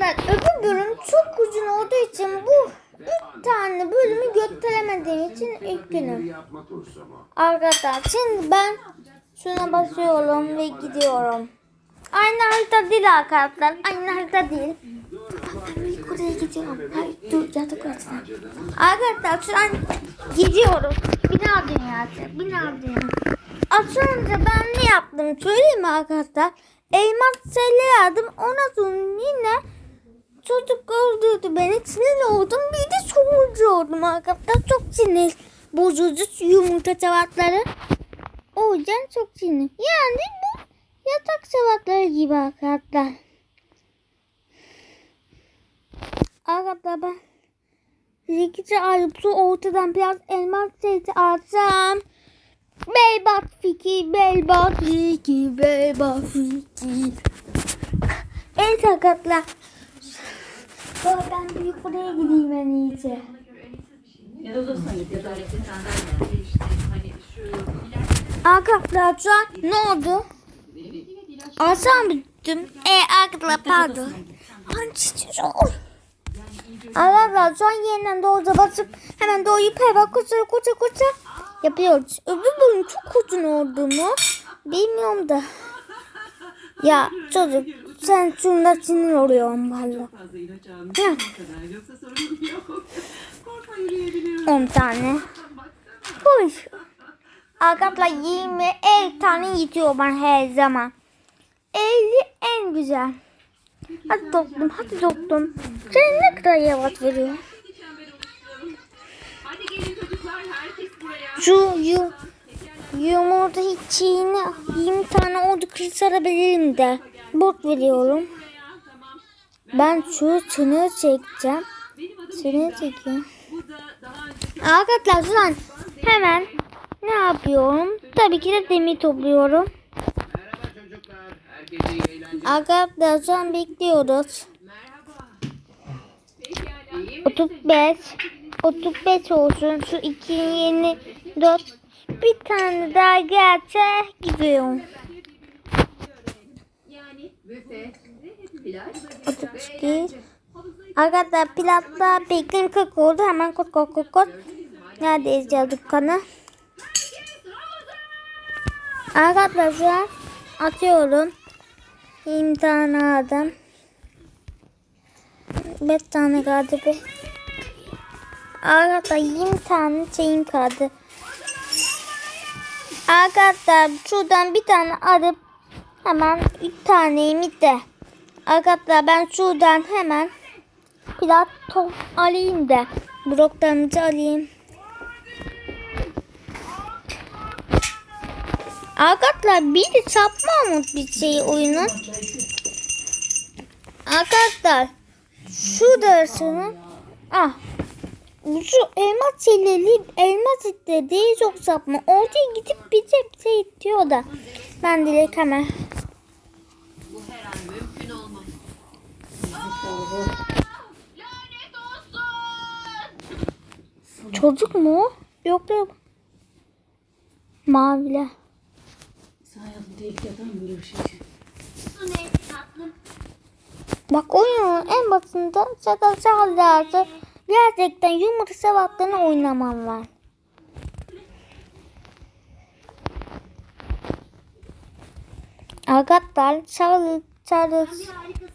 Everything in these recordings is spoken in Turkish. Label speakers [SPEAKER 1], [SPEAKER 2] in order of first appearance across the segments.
[SPEAKER 1] Arkadaşlar öbür bölüm çok uzun olduğu için bu üç tane bölümü gösteremediğim için ilk günüm. Arkadaşlar şimdi ben şuna basıyorum ve gidiyorum. Aynı harita değil arkadaşlar. Aynı harita değil. Ben ilk odaya gidiyorum. Hayır dur yatak odasına. Arkadaşlar şu an gidiyoruz. Bina dünyası. Bina dünyası. Az önce ben ne yaptım söyleyeyim mi arkadaşlar? Elmas şeyler aldım. Ona sonra çocuk öldürdü beni. Sinir oldum. Bir de sonucu oldum arkadaşlar. Çok sinir bozucu yumurta çavatları. O yüzden çok sinir. Yani bu yatak çavatları gibi arkadaşlar. Arkadaşlar ben Zekice alıp su ortadan biraz elmas sesi alsam. Beybat fikir, beybat fikir, beybat fikir. Evet arkadaşlar. Sonra ben büyük buraya gideyim en iyisi.
[SPEAKER 2] Ya da odasına git ya da tuvaletli sandalye. İşte hani şu
[SPEAKER 1] Arkadaşlar ne oldu? Alsam bittim. E arkadaşlar pardon. Ol. Arkadaşlar yeniden doğuza basıp hemen doğuyu peyva koça koça koça yapıyoruz. Öbür bölüm çok uzun oldu mu? Bilmiyorum da. Ya çocuk sen şunda sinir oluyorsun valla.
[SPEAKER 2] fazla ilaç almış.
[SPEAKER 1] Hı.
[SPEAKER 2] O kadar. Yoksa sorun yok. Korkma yürüyebiliyorum.
[SPEAKER 1] 10 tane. Huy. Arkadaşlar 20 el tane yetiyor bana her zaman. 50 en güzel. Hadi doktum, hadi doktum. Sen ne kadar yavaş veriyor. Şu yu, yumurta hiç çiğne 20 tane oldu kırsalabilirim de. Bot veriyorum. Ben şu sınır çekeceğim.
[SPEAKER 2] Daha önce
[SPEAKER 1] Arkadaşlar şu an hemen ne yapıyorum? Tabii ki de demir topluyorum. Arkadaşlar şu an bekliyoruz.
[SPEAKER 2] merhaba. Pekala. İyi mi?
[SPEAKER 1] 35 35 olsun. Şu iki yeni 4 bir tane daha gelse gidiyorum.
[SPEAKER 2] Plaj,
[SPEAKER 1] 32 Arkadaşlar platta bekleyin 40 oldu. Hemen kod kod kod kod. Neredeyiz ya dükkanı? Arkadaşlar atıyorum. 20 tane aldım. 5 tane kaldı bir. Arkadaşlar 20 tane şeyim kaldı. Arkadaşlar şuradan bir tane alıp hemen bir taneyimi de. Arkadaşlar ben şuradan hemen platon alayım da. Bloklarımızı alayım. Arkadaşlar bir de sapma mı bir şey oyunun? Arkadaşlar şurasının ah şu elmas şeyleri elmas istediği çok sapma. Oraya gidip bize bir şey diyor da. Ben direkt hemen
[SPEAKER 2] bu her an mümkün olmaz. Lanet olsun.
[SPEAKER 1] Çocuk mu? Yok yok. Maviler.
[SPEAKER 2] Sayalım değil yatan böyle bir şey.
[SPEAKER 3] Ne tatlım?
[SPEAKER 1] Bak oyunun en basında şaka şakaları gerçekten yumurta sevatlarını oynamam var. Arkadaşlar Charles Charles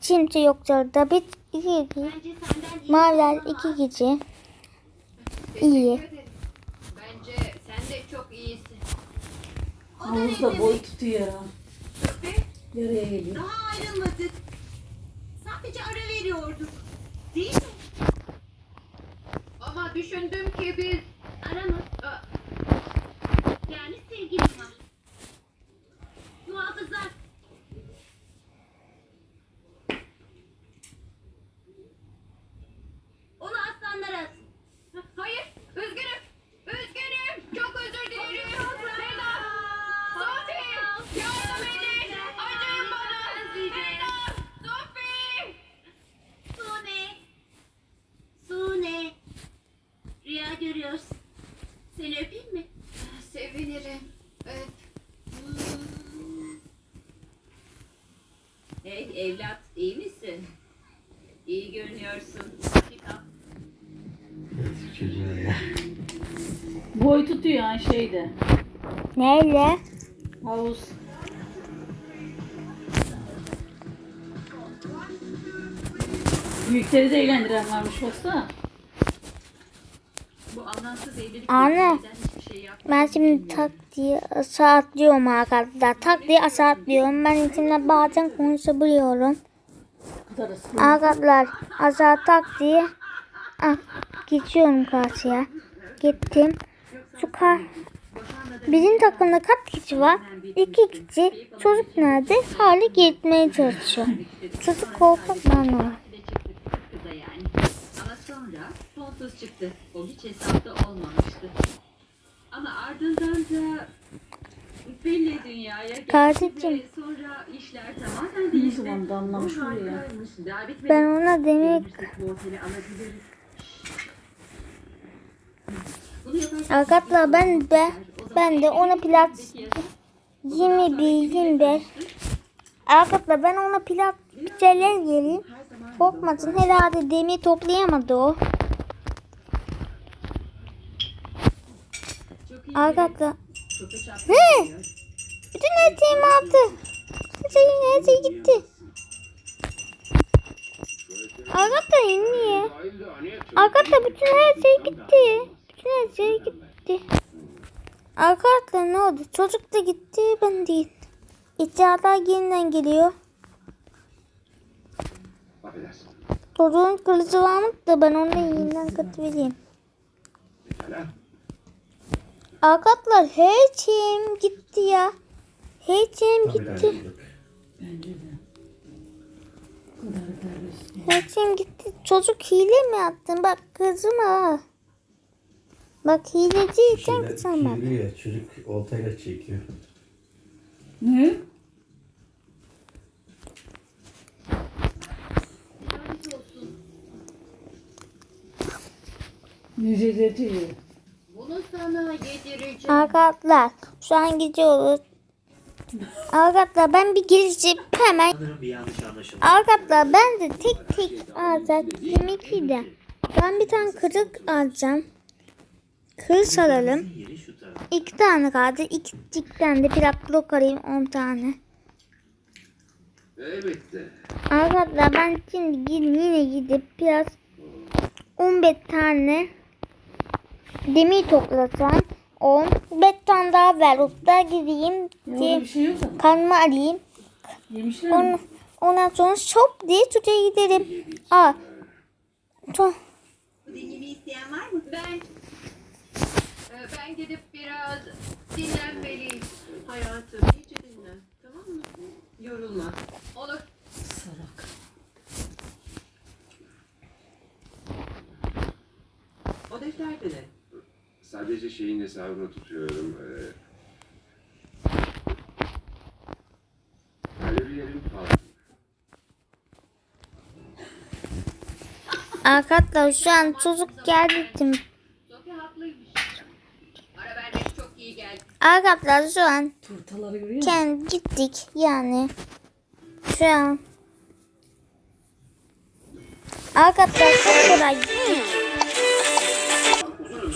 [SPEAKER 1] kimse yok çarda bir iki
[SPEAKER 3] iyi.
[SPEAKER 1] Maviler iki kişi. İyi.
[SPEAKER 2] Bence sen de çok iyisin.
[SPEAKER 4] Havuzda boy tutuyor. Yaraya geliyor.
[SPEAKER 3] Daha ayrılmadık. Sadece ara veriyorduk. Değil mi?
[SPEAKER 2] Ama düşündüm ki biz
[SPEAKER 3] Ara mı?
[SPEAKER 2] Aa,
[SPEAKER 3] Yani sevgilim var.
[SPEAKER 4] Hey evlat iyi misin?
[SPEAKER 2] İyi görünüyorsun. Dakika.
[SPEAKER 5] Çocuğa ya.
[SPEAKER 4] Boy tutuyor yani şeyde.
[SPEAKER 1] Neyle?
[SPEAKER 4] Havuz. Büyükleri de eğlendiren varmış baksana.
[SPEAKER 2] Bu anlamsız evlilik
[SPEAKER 1] Anne. Ben şimdi tak diye aşağı atlıyorum arkadaşlar. Tak diye aşağı atlıyorum. Ben içimde bazen konuşabiliyorum. Arkadaşlar aşağı tak diye ah, geçiyorum karşıya. Gittim. Şu kar... Bizim takımda kaç kişi var? İki kişi. Çocuk nerede? Hala gitmeye çalışıyor. Çocuk korkak ben var.
[SPEAKER 2] Sonra sonsuz çıktı. O hiç hesapta olmamıştı. Ama ardından da belli dünyaya geldi
[SPEAKER 1] Kardeşim.
[SPEAKER 2] sonra işler tamamen
[SPEAKER 4] Ne
[SPEAKER 2] değişti.
[SPEAKER 4] zaman da anlamış
[SPEAKER 2] Bu
[SPEAKER 4] bu ya.
[SPEAKER 2] harikaymış. Daha bitmedi.
[SPEAKER 1] Ben ona demek
[SPEAKER 2] Beğenirsek bu oteli alabiliriz. Bunu yaparsak
[SPEAKER 1] Arkadaşlar ben de ben de ona plat 21 25 Arkadaşlar ben ona plat şeyler geleyim. Korkmasın herhalde demir toplayamadı o.
[SPEAKER 2] çapkın
[SPEAKER 1] He! bütün her şeyimi aldı. Her şey, her şey gitti. Arkadaşlar niye? Arkadaşlar bütün her şey gitti. Bütün her şey gitti. Arkadaşlar ne oldu? Çocuk da gitti ben değil. İçeriden yeniden geliyor. Çocuğun kılıcı varmış da ben onu yeniden katıvereyim.
[SPEAKER 5] Pekala.
[SPEAKER 1] Arkadaşlar her şeyim gitti ya. Her şeyim gitti. Her şeyim gitti. Çocuk hile mi yaptın? Bak kızım ha. Bak hileciyken kızım bak.
[SPEAKER 6] Çeviriyor ya çocuk oltayla çekiyor.
[SPEAKER 4] Ne? İyi.
[SPEAKER 2] Bunu sana yedireceğim.
[SPEAKER 1] Arkadaşlar şu an gidiyoruz. Arkadaşlar ben bir girişip hemen
[SPEAKER 6] Sanırım bir yanlış anlaşılma.
[SPEAKER 1] Arkadaşlar ben de tek tek alacaktım iki de. Ben bir tane kırık alacağım. Kır alalım. İki tane kaldı. İkicikten de plak blok alayım on tane.
[SPEAKER 5] Elbette.
[SPEAKER 1] Arkadaşlar ben şimdi yine gidip biraz 15 tane demir toplasam 10 5 tane daha ver da gideyim diye
[SPEAKER 4] bir şey
[SPEAKER 1] kanımı alayım.
[SPEAKER 4] Yemişler
[SPEAKER 1] On,
[SPEAKER 4] mi?
[SPEAKER 1] ondan sonra şop diye tutuya giderim. Aa, to,
[SPEAKER 3] dinlemi isteyen var mı?
[SPEAKER 2] Ben e, ben gidip biraz dinlenmeliyim. Hayatım iyice dinlen. Tamam mı? Yorulma. Olur.
[SPEAKER 4] Salak.
[SPEAKER 2] O defterde ne?
[SPEAKER 5] Sadece şeyin hesabını tutuyorum. Ee... Kalorilerim fazla.
[SPEAKER 1] arkadaşlar şu an çocuk geldi. şimdi.
[SPEAKER 2] Sofi haklıymış. Ara vermek çok iyi geldi.
[SPEAKER 1] Arkadaşlar şu an
[SPEAKER 4] Turtaları görüyor musun?
[SPEAKER 1] kendi gittik yani. Şu an. Arkadaşlar çok kolay gittik.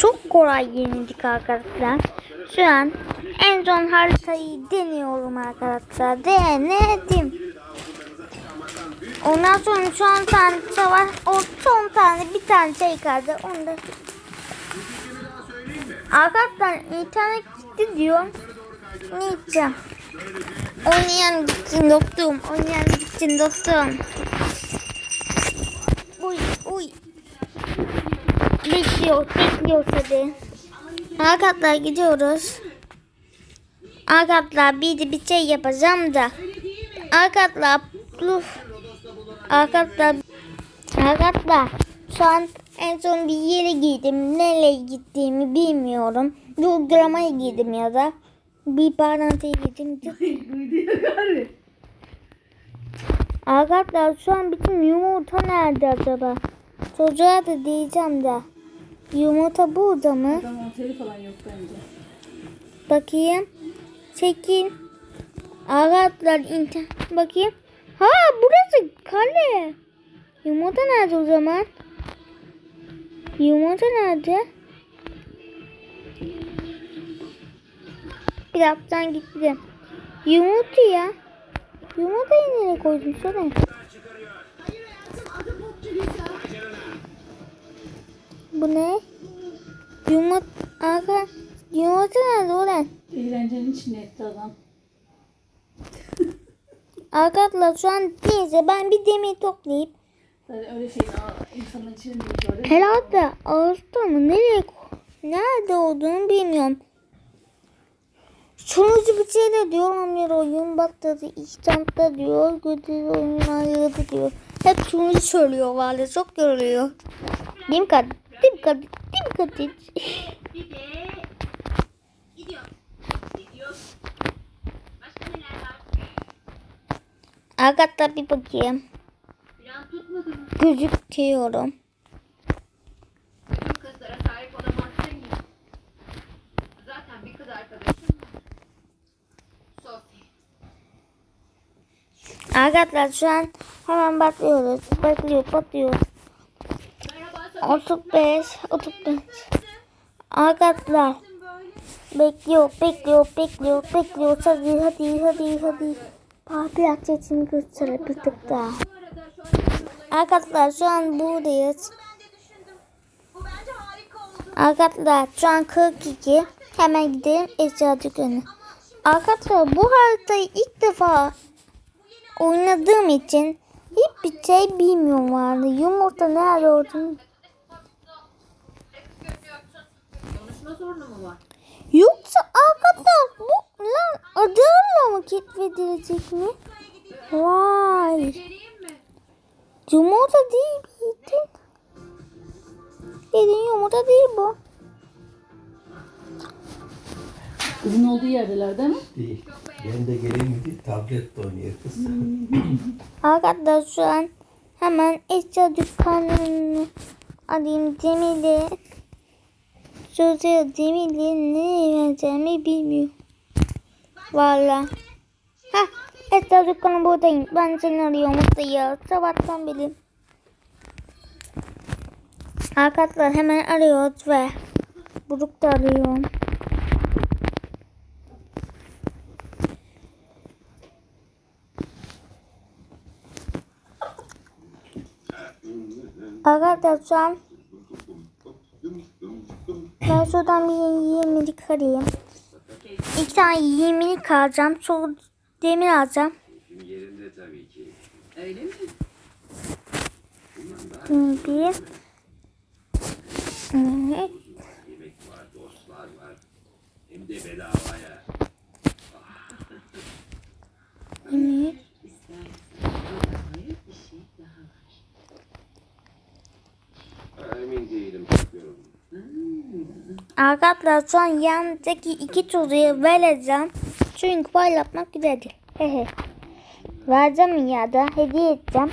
[SPEAKER 1] Çok kolay yenildik arkadaşlar. Şu an en son haritayı deniyorum arkadaşlar. Denedim. Ondan sonra şu an tane var. O son tane bir tane şey kaldı. Onu da Arkadaşlar internet gitti diyor. Ne yapacağım? Oynayan gitsin dostum. Oynayan gitsin dostum. Bekliyor, bekliyor tabi. Arkadaşlar gidiyoruz. Arkadaşlar bir de bir şey yapacağım da. Arkadaşlar plus. Arkadaşlar. Arkadaşlar. Şu an en son bir yere gittim. Nereye gittiğimi bilmiyorum. Uygulamaya girdim ya da. Bir paranteye gittim. Arkadaşlar şu an bütün yumurta nerede acaba? Çocuğa da diyeceğim de. Yumurta burada mı?
[SPEAKER 4] Adam oteli falan yok bence.
[SPEAKER 1] Bakayım. Çekin. Arkadaşlar internet bakayım. Ha burası kale. Yumurta nerede o zaman? Yumurta nerede? Birazdan gitti. Yumurta ya. Yumurtayı nereye koydun söyle. Bu ne? Yumurta. Aga. Yumurta nerede ulan?
[SPEAKER 4] Eğlencenin içine etti adam.
[SPEAKER 1] Arkadaşlar şu an değilse ben bir demir toplayıp
[SPEAKER 4] Zaten öyle şeyin insanın içine değil
[SPEAKER 1] herhalde ağızda mı nereye nerede olduğunu bilmiyorum. Sonucu bir şeyler diyor Amir oyun batladı İstanbul'da diyor Güdüz oyun ayrıldı diyor. Hep şunu söylüyor valla çok yoruluyor. Değil mi? Değil mi Kadir? Değil mi?
[SPEAKER 3] Bir de gidiyor. Gidiyor. Başka neler var?
[SPEAKER 1] Arkadaşlar bir bakayım.
[SPEAKER 2] Plan tutmadı mı?
[SPEAKER 1] Gözüküyorum.
[SPEAKER 2] Bütün kızlara sahip olamazsın ya. Zaten bir kız arkadaşım var. Sophie.
[SPEAKER 1] Arkadaşlar şu an hemen bakıyoruz. Bakıyor, bakıyor.
[SPEAKER 2] Merhaba Sophie.
[SPEAKER 1] 35, 35. Arkadaşlar bekliyor, bekliyor, bekliyor, bekliyor. Hadi, hadi, hadi, hadi. Biraz sesini gösterelim bir tık daha. Arkadaşlar şu an buradayız. Arkadaşlar şu an 42. Hemen gidelim eşya dükkanı. Arkadaşlar bu haritayı ilk defa oynadığım için hiçbir şey bilmiyorum vardı. Yumurta nerede olduğunu.
[SPEAKER 2] Konuşma sorunu mu var?
[SPEAKER 1] Yoksa arkadaşlar bu lan adayla mı keşfedilecek mi? Vay. Yumurta değil miydin? Dedin yumurta değil bu.
[SPEAKER 4] Kızın olduğu yerdeler değil mi?
[SPEAKER 6] Değil. Ben de geleyim mi? Tabletle oynuyor kız.
[SPEAKER 1] Arkadaşlar şu an hemen eşya dükkanını arayayım Cemil'i. Çocuğa Cemil'i ne vereceğimi bilmiyorum. Valla. Hah eşya dükkanı buradayım. Ben seni arıyorum ya. Sabahtan beri. Arkadaşlar hemen arıyoruz ve Buruk da arıyorum. Arkadaşlar şu an ben şuradan bir yemeği arayayım. İki tane yemeği alacağım. Sonra demir alacağım.
[SPEAKER 5] Yerinde tabii ki.
[SPEAKER 2] Öyle mi?
[SPEAKER 1] Bir. Evet.
[SPEAKER 5] Yemek var, dostlar var. Hem de bedavaya.
[SPEAKER 1] Evet.
[SPEAKER 2] Hayır bir şey daha var.
[SPEAKER 5] Emin değilim. Bakıyorum.
[SPEAKER 1] Arkadaşlar şu an yanındaki iki çocuğu vereceğim. Çünkü paylaşmak güzeldir. Hehe. Vereceğim ya da hediye edeceğim.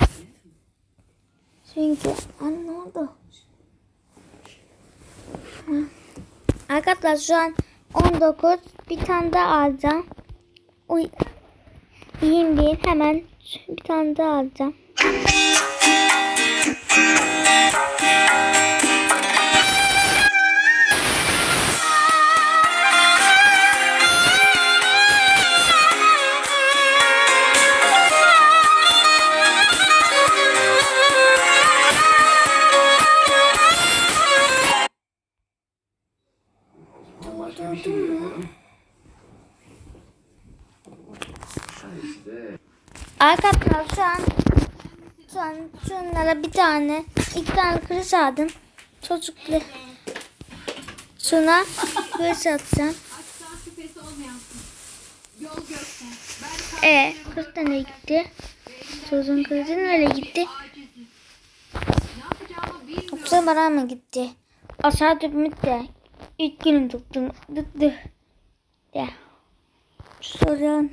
[SPEAKER 1] Çünkü anne ne oldu? Arkadaşlar şu an 19 bir tane daha alacağım. Uy. 21 hemen bir tane daha alacağım. Şunlara bir tane iki tane kırış aldım. Çocuklu. Şuna kırış atacağım. E kırış da nereye gitti? Çocuğun kırışı nereye gitti? Yoksa bana mı gitti? Aşağı dönmüş de. İlk günüm tuttum. Dıttı. Ya. Sorun.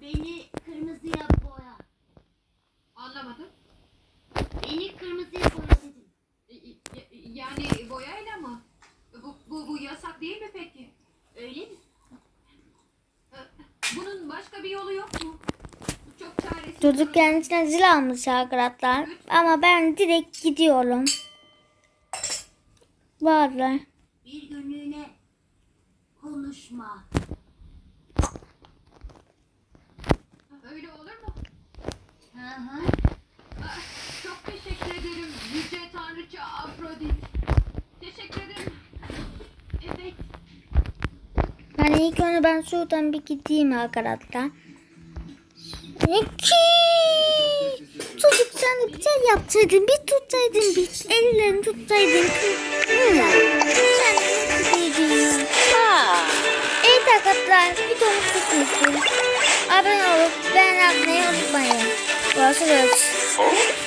[SPEAKER 3] Beni kırmızıya boya.
[SPEAKER 2] Anlamadım.
[SPEAKER 3] Beni kırmızıya boya dedim.
[SPEAKER 2] Y- y- Yani boyayla mı? Bu, bu, bu yasak değil mi peki?
[SPEAKER 3] Öyle mi?
[SPEAKER 2] Bunun başka bir yolu yok mu? Bu çok çaresiz.
[SPEAKER 1] Çocuk kendisine zil almış arkadaşlar. Ama ben direkt gidiyorum. Vallahi.
[SPEAKER 3] Bir günlüğüne konuşma.
[SPEAKER 7] Öyle olur mu?
[SPEAKER 3] Hı hı.
[SPEAKER 7] Çok teşekkür ederim Yüce Tanrıça Teşekkür ederim. Evet.
[SPEAKER 1] Yani ilk önce ben şuradan bir gideyim arkadaşlar. İki. Çocuk sen bir şey yapsaydın. Bir tutsaydın. Bir ellerini tutsaydın. Sen gidiyordun. Evet arkadaşlar. Videomu tutmuşsun. Abone olup beğen atmayı unutmayın. Görüşürüz.